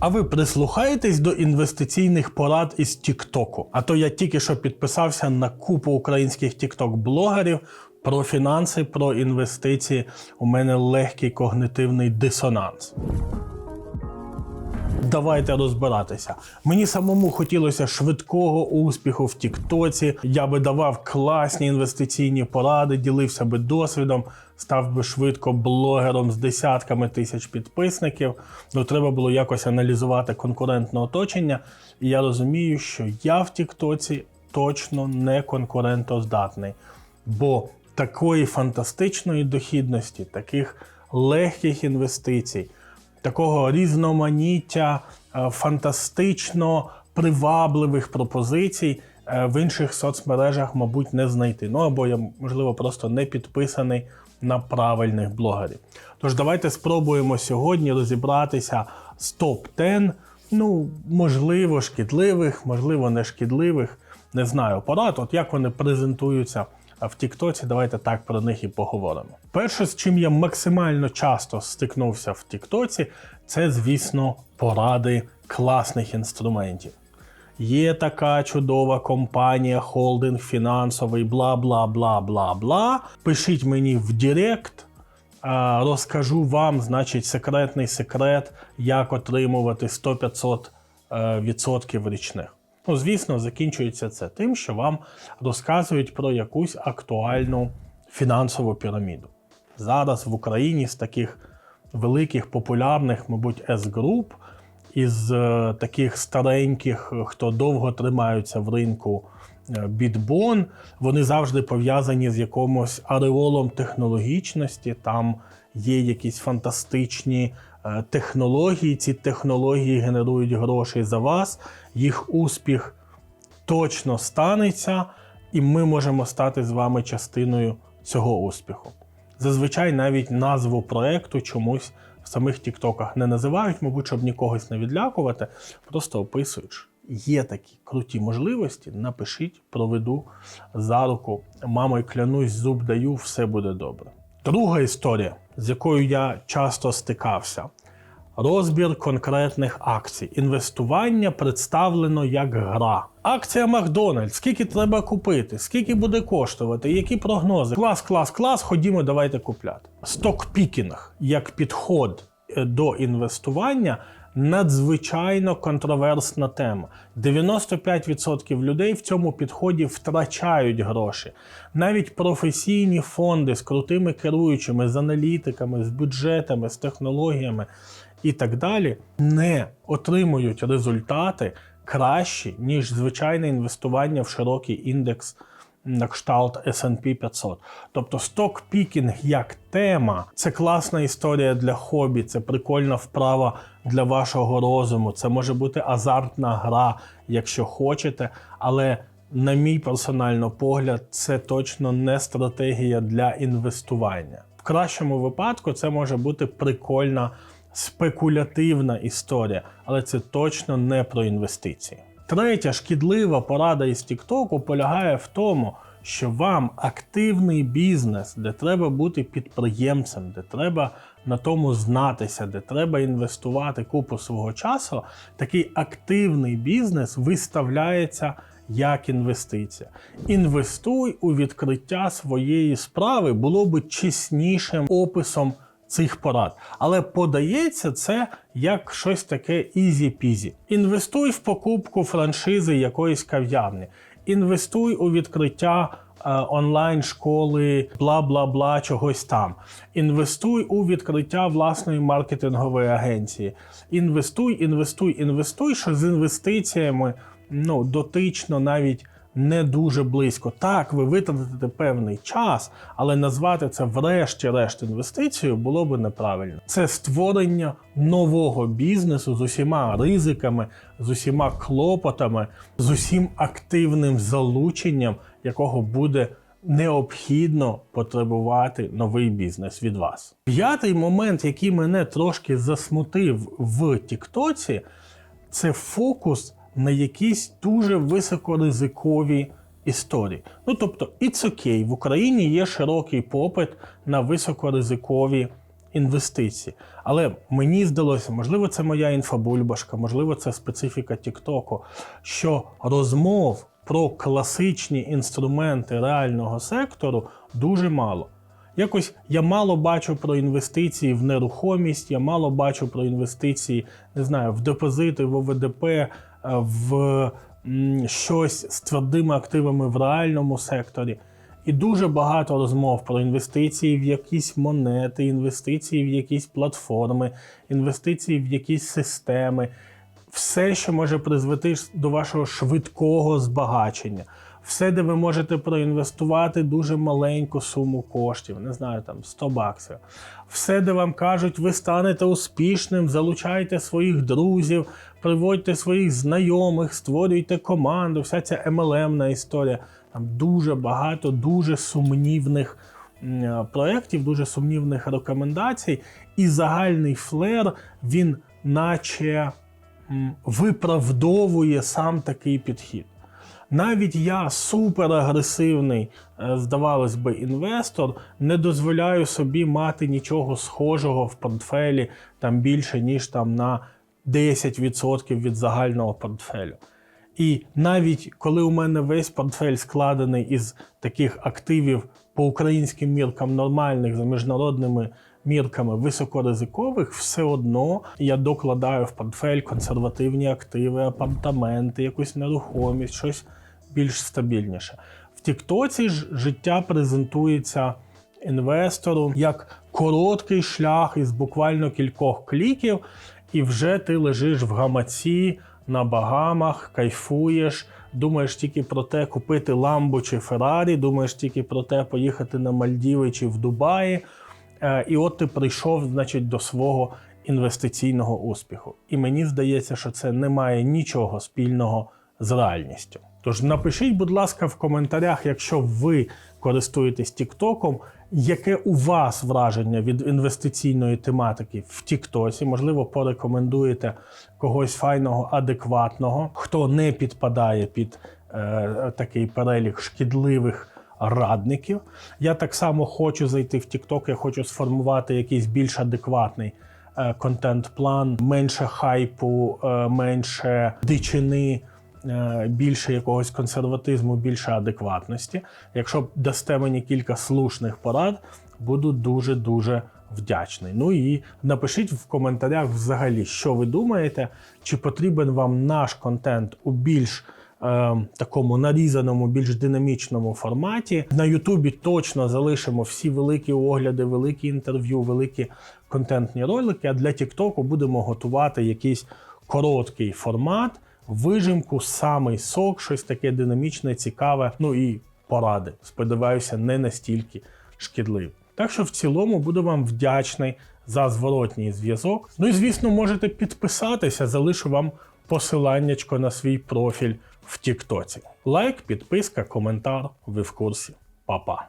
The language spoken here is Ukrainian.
А ви прислухаєтесь до інвестиційних порад із Тіктоку? А то я тільки що підписався на купу українських тікток-блогерів про фінанси, про інвестиції. У мене легкий когнитивний дисонанс. Давайте розбиратися. Мені самому хотілося швидкого успіху в Тіктоці. Я би давав класні інвестиційні поради, ділився би досвідом, став би швидко блогером з десятками тисяч підписників. Ну треба було якось аналізувати конкурентне оточення. І я розумію, що я в Тіктоці точно не конкурентоздатний. Бо такої фантастичної дохідності, таких легких інвестицій такого різноманіття е, фантастично привабливих пропозицій е, в інших соцмережах, мабуть, не знайти. Ну або я, можливо, просто не підписаний на правильних блогерів. Тож давайте спробуємо сьогодні розібратися з топ-10, ну, можливо, шкідливих, можливо, не шкідливих, не знаю, порад, от як вони презентуються в Тіктоці, давайте так про них і поговоримо. Перше, з чим я максимально часто стикнувся в Тіктоці, це, звісно, поради класних інструментів. Є така чудова компанія, холдинг фінансовий, бла бла бла бла бла. Пишіть мені в Директ, розкажу вам, значить, секретний секрет, як отримувати 100-500% е, річних. Ну, звісно, закінчується це тим, що вам розказують про якусь актуальну фінансову піраміду. Зараз в Україні з таких великих, популярних, мабуть, S-груп, із е, таких стареньких, хто довго тримаються в ринку е, бітбон, вони завжди пов'язані з якимось ареолом технологічності. Там є якісь фантастичні е, технології. Ці технології генерують гроші за вас. Їх успіх точно станеться, і ми можемо стати з вами частиною цього успіху. Зазвичай навіть назву проекту чомусь в самих Тіктоках не називають, мабуть, щоб нікогось не відлякувати, просто описують. Є такі круті можливості. Напишіть, проведу за руку. Мамою клянусь, зуб даю, все буде добре. Друга історія, з якою я часто стикався. Розбір конкретних акцій. Інвестування представлено як гра. Акція Макдональдс. Скільки треба купити? Скільки буде коштувати? Які прогнози? Клас, клас, клас. Ходімо, давайте купляти. Стокпікінг як підход е, до інвестування надзвичайно контроверсна тема. 95% людей в цьому підході втрачають гроші. Навіть професійні фонди з крутими керуючими, з аналітиками, з бюджетами, з технологіями і так далі не отримують результати кращі, ніж звичайне інвестування в широкий індекс на кшталт S&P 500. Тобто стокпікінг як тема це класна історія для хобі, це прикольна вправа для вашого розуму. Це може бути азартна гра, якщо хочете, але. На мій персональний погляд, це точно не стратегія для інвестування. В кращому випадку це може бути прикольна спекулятивна історія, але це точно не про інвестиції. Третя шкідлива порада із Тіктоку полягає в тому, що вам активний бізнес, де треба бути підприємцем, де треба на тому знатися, де треба інвестувати купу свого часу, такий активний бізнес виставляється як інвестиція. Інвестуй у відкриття своєї справи було би чеснішим описом цих порад. Але подається це як щось таке ізі-пізі. Інвестуй в покупку франшизи якоїсь кав'ярні, інвестуй у відкриття. е, Онлайн-школи, бла бла бла, чогось там. Інвестуй у відкриття власної маркетингової агенції. Інвестуй, інвестуй, інвестуй, що з інвестиціями ну, дотично навіть не дуже близько. Так, ви витратите певний час, але назвати це врешті-решт інвестицією було би неправильно. Це створення нового бізнесу з усіма ризиками, з усіма клопотами, з усім активним залученням, якого буде. Необхідно потребувати новий бізнес від вас. П'ятий момент, який мене трошки засмутив в Тіктоці, це фокус на якісь дуже високоризикові історії. Ну тобто, it's окей, в Україні є широкий попит на високоризикові інвестиції. Але мені здалося, можливо, це моя інфобульбашка, можливо, це специфіка Тіктоку, що розмов про класичні інструменти реального сектору дуже мало. Якось я мало бачу про інвестиції в нерухомість, я мало бачу про інвестиції, не знаю, в депозити, в ОВДП, в щось з твердими активами в реальному секторі. І дуже багато розмов про інвестиції в якісь монети, інвестиції в якісь платформи, інвестиції в якісь системи, все, що може призвести до вашого швидкого збагачення. Все, де ви можете проінвестувати дуже маленьку суму коштів, не знаю, там 100 баксів. Все, де вам кажуть, ви станете успішним, залучайте своїх друзів, приводьте своїх знайомих, створюйте команду, вся ця MLM-на історія. Там дуже багато дуже сумнівних проєктів, дуже сумнівних рекомендацій. І загальний флер, він наче виправдовує сам такий підхід. Навіть я суперагресивний, е, здавалось би, інвестор, не дозволяю собі мати нічого схожого в портфелі там більше, ніж там на 10% від загального портфелю. І навіть коли у мене весь портфель складений із таких активів по українським міркам нормальних за міжнародними мірками високоризикових, все одно я докладаю в портфель консервативні активи, апартаменти, якусь нерухомість, щось більш стабільніше. В Тіктоці ж життя презентується інвестору як короткий шлях із буквально кількох кліків, і вже ти лежиш в гамаці на Багамах, кайфуєш, думаєш тільки про те, купити Ламбо чи Феррарі, думаєш тільки про те, поїхати на Мальдіви чи в Дубаї. Е, І от ти прийшов, значить, до свого інвестиційного успіху. І мені здається, що це не має нічого спільного з реальністю. Тож напишіть, будь ласка, в коментарях, якщо ви користуєтесь Тіктоком, яке у вас враження від інвестиційної тематики в Тіктосі? Можливо, порекомендуєте когось файного, адекватного, хто не підпадає під е, такий перелік шкідливих радників. Я так само хочу зайти в TikTok, я хочу сформувати якийсь більш адекватний е, контент-план, менше хайпу, е, менше дичини. Е, Більше якогось консерватизму, більше адекватності. Якщо дасте мені кілька слушних порад, буду дуже дуже вдячний. Ну і напишіть в коментарях взагалі, що ви думаєте, чи потрібен вам наш контент у більш е, такому нарізаному, більш динамічному форматі. На Ютубі точно залишимо всі великі огляди, великі інтерв'ю, великі контентні ролики. А для Тіктоку будемо готувати якийсь короткий формат, вижимку, самий сок, щось таке динамічне, цікаве. Ну і поради. Сподіваюся, не настільки шкідливі. Так що в цілому буду вам вдячний за зворотній зв'язок. Ну і звісно, можете підписатися, залишу вам посиланнячко на свій профіль в Тіктоці. Лайк, підписка, коментар. Ви в курсі. Па-па.